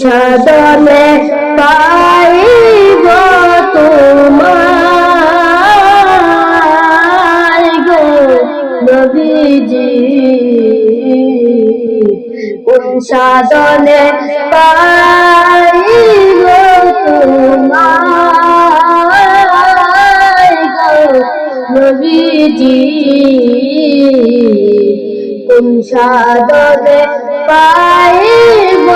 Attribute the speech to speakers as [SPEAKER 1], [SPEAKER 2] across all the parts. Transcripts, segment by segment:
[SPEAKER 1] সাধনে পাইব তোমায় গো নবীজি। সাধনে পাইব তোমায় গো নবীজি। কোন পাইব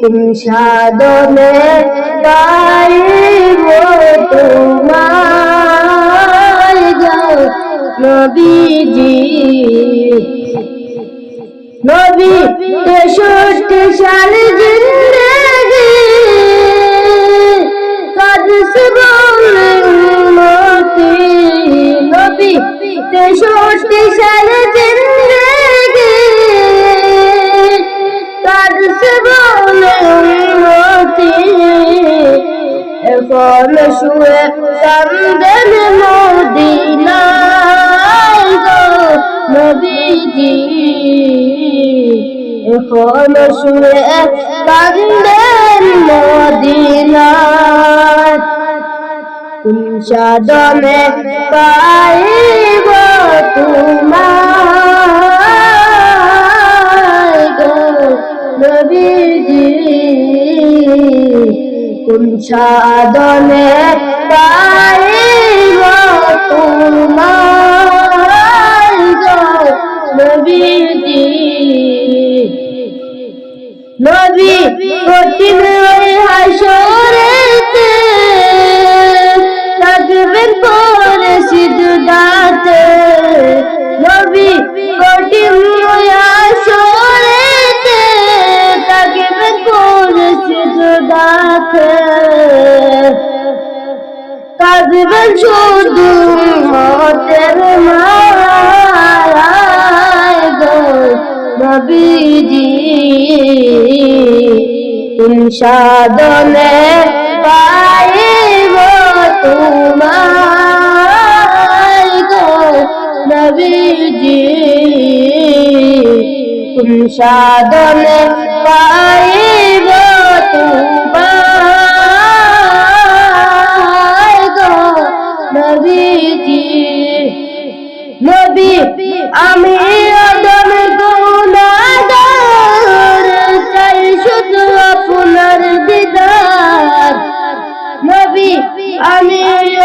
[SPEAKER 1] কোন সাধনে পাইব তোমায় গো নবীজি, নবী তেষট্টি সাল জিন্দগি। কাজ সে মতি নবী তেষট্টি সাল জিন্দগি। কাজ সে মতি এখন শুয়ে কান্দেন মদিনায় গো নবীজি এখন শুয়ে কান্দেন মদিনায়। সাধনে পাইব তোমায় নবীজি কোন সাধনে পাইব তোমায় গো নবীজি নবী কঠিন কাঁদবেন শুধু মতের মায় নবীজি। কোন সাধনে পাইব তোমায় গো নবীজি। কোন সাধনে নবীজি, নবী, আমি আদম গুনাহগার চাই শুধু আপনার দিদার। নবী, আমি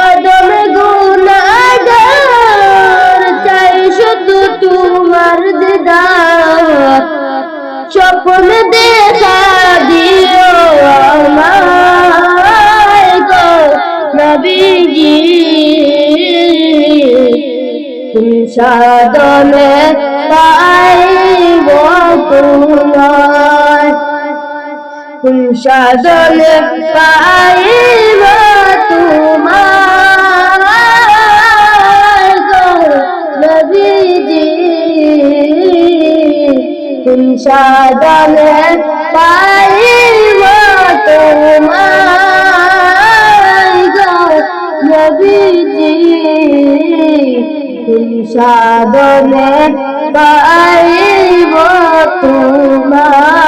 [SPEAKER 1] আদম গুনাহগার চাই শুধু তোমার দিদার। স্বপ্ন দেখা দিও আমায় গো নবীজি। সাধনে পাইব তোমায় কোন সাধনে পাইব তোমায় গো নবীজি। কোন সাধনে পাইব তোমায় গো নবীজি। সাধনে পাইব তোমায়